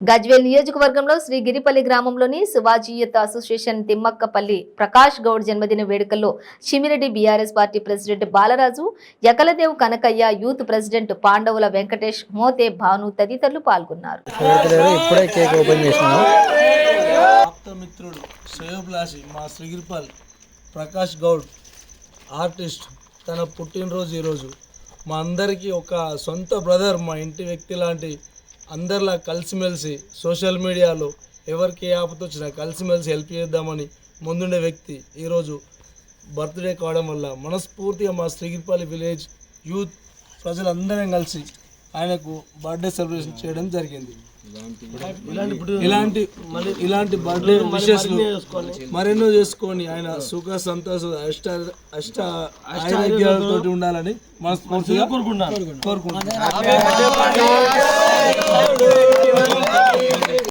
గజ్వేల్ నియోజకవర్గంలో శ్రీ గిరిపల్లి గ్రామంలోని Shivaji youth association Thimmakkapalli Prakash Goud జన్మదిన వేడుకల్లో Chimireddy BRS party president Balaraju Yakaladev Kanakaiah youth president Pandavula Venkatesh Mothe Bhanu తదితరులు పాల్గొన్నారు. లేదు ఇప్పుడే కేక్ ఓపెన్ చేసినాము. ఆప్తమిత్రుడు శ్రేయోభిలాషి మా శ్రీగిరిపాల్ ప్రకాష్ గౌడ్ ఆర్టిస్ట్ తన పుట్టినరోజు ఈరోజు. మా అందరికీ ఒక సొంత బ్రదర్ మా ఇంటి వ్యక్తి లాంటి అందరిలా కలిసిమెలిసి సోషల్ మీడియాలో ఎవరికి ఏ ఆపద వచ్చినా కలిసిమెలిసి హెల్ప్ చేద్దామని ముందుండే వ్యక్తి ఈరోజు బర్త్డే కావడం వల్ల మనస్ఫూర్తిగా మా శ్రీగిరిపల్లి విలేజ్ యూత్ ప్రజలందరం కలిసి ఆయనకు బర్త్డే సెలబ్రేషన్ చేయడం జరిగింది. ఇలాంటి ఇలాంటి బర్త్డే విషెస్ మరెన్నో చేసుకొని ఆయన సుఖ సంతోష అష్ట అష్ట ఆరోగ్యాలతో ఉండాలని మనస్ఫూర్తిగా కోరుకుంటున్నాను. కోరుకుంటున్నాను. Hallelujah.